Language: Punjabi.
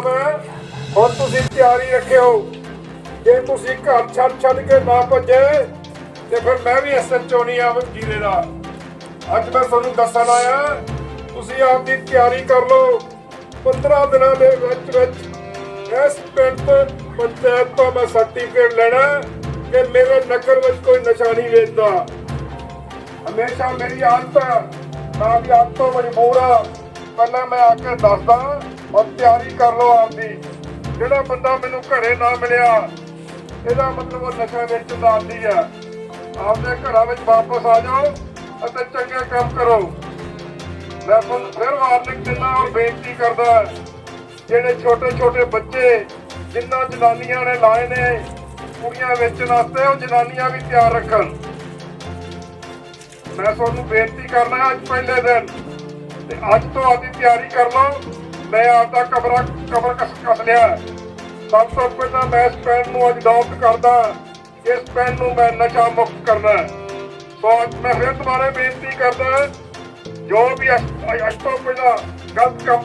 ਮੈਂ ਹੁਣ ਤੁਸੀਂ ਤਿਆਰੀ ਰੱਖਿਓ। ਜੇ ਤੁਸੀਂ ਘਰ ਛੱਡ ਛੱਡ ਕੇ ਨਾ ਭੱਜੇ, ਤੇ ਫਿਰ ਮੈਂ ਵੀ ਐਸਐਚਓ ਨਹੀਂ ਆ ਜੀਰੇ ਦਾ। ਅੱਜ ਮੈਂ ਤੁਹਾਨੂੰ ਦੱਸਣ ਆਇਆ, ਤੁਸੀਂ ਆਪਦੀ ਤਿਆਰੀ ਕਰ ਲਓ। 15 ਦਿਨਾਂ ਦੇ ਵਿੱਚ ਵਿੱਚ ਇਸ ਪਿੰਡ ਤੋਂ ਪੰਚਾਇਤ ਤੋਂ ਮੈਂ ਸਰਟੀਫਿਕੇਟ ਲੈਣਾ ਕਿ ਮੇਰੇ ਨਗਰ ਵਿੱਚ ਕੋਈ ਨਸ਼ਾ ਨਹੀਂ ਵੇਚਦਾ। ਹਮੇਸ਼ਾ ਮੇਰੀ ਆਦਤ ਹੈ, ਮੈਂ ਵੀ ਆਦਤ ਤੋਂ ਮਜਬੂਰ ਆ ਪਹਿਲਾਂ ਮੈਂ ਆ ਕੇ ਦੱਸਦਾ ਔਰ ਤਿਆਰੀ ਕਰ ਲਓ ਆਪਦੀ। ਜਿਹੜਾ ਬੰਦਾ ਮੈਨੂੰ ਘਰੇ ਨਾ ਮਿਲਿਆ, ਇਹਦਾ ਮਤਲਬ ਉਹ ਨਸ਼ਾ ਵੇਚਣ ਦਾ ਆ ਆਪਦੇ ਘਰਾਂ ਵਿੱਚ ਵਾਪਸ ਆ ਜਾਓ ਅਤੇ ਚੰਗੇ ਕੰਮ ਕਰੋ। ਮੈਂ ਤੁਹਾਨੂੰ ਫਿਰ ਵਾਰਨਿੰਗ ਦਿੰਦਾ ਔਰ ਬੇਨਤੀ ਕਰਦਾ, ਜਿਹੜੇ ਛੋਟੇ ਛੋਟੇ ਬੱਚੇ ਜਿੰਨਾ ਜਨਾਨੀਆਂ ਨੇ ਲਾਏ ਨੇ, ਕੁੜੀਆਂ ਵੇਚਣ ਵਾਸਤੇ ਉਹ ਜਨਾਨੀਆਂ ਵੀ ਤਿਆਰ ਰੱਖਣ। ਮੈਂ ਤੁਹਾਨੂੰ ਬੇਨਤੀ ਕਰਨਾ ਅੱਜ ਪਹਿਲੇ ਦਿਨ। ਤੇ ਅੱਜ ਤੋਂ ਆਦੀ ਤਿਆਰੀ ਕਰ ਲਓ। ਮੈਂ ਆਪਦਾ ਕਮਰਾ, ਕਮਰ ਕਸ ਕਸ ਲਿਆ। ਸਭ ਤੋਂ ਪਹਿਲਾਂ ਮੈਂ ਇਸ ਪੈਨ ਨੂੰ ਅੱਜ ਅਡਾਪਟ ਕਰਦਾ। ਇਸ ਪੈਨ ਨੂੰ ਮੈਂ ਨਸ਼ਾ ਮੁਕਤ ਕਰਨਾ। ਸੋ ਅੱਜ ਮੈਂ ਫਿਰ ਦੁਬਾਰਾ ਬੇਨਤੀ ਕਰਦਾ, ਜੋ ਵੀ ਅੱਜ ਅੱਜ ਤੋਂ ਪਹਿਲਾਂ ਗਲਤ ਕੰਮ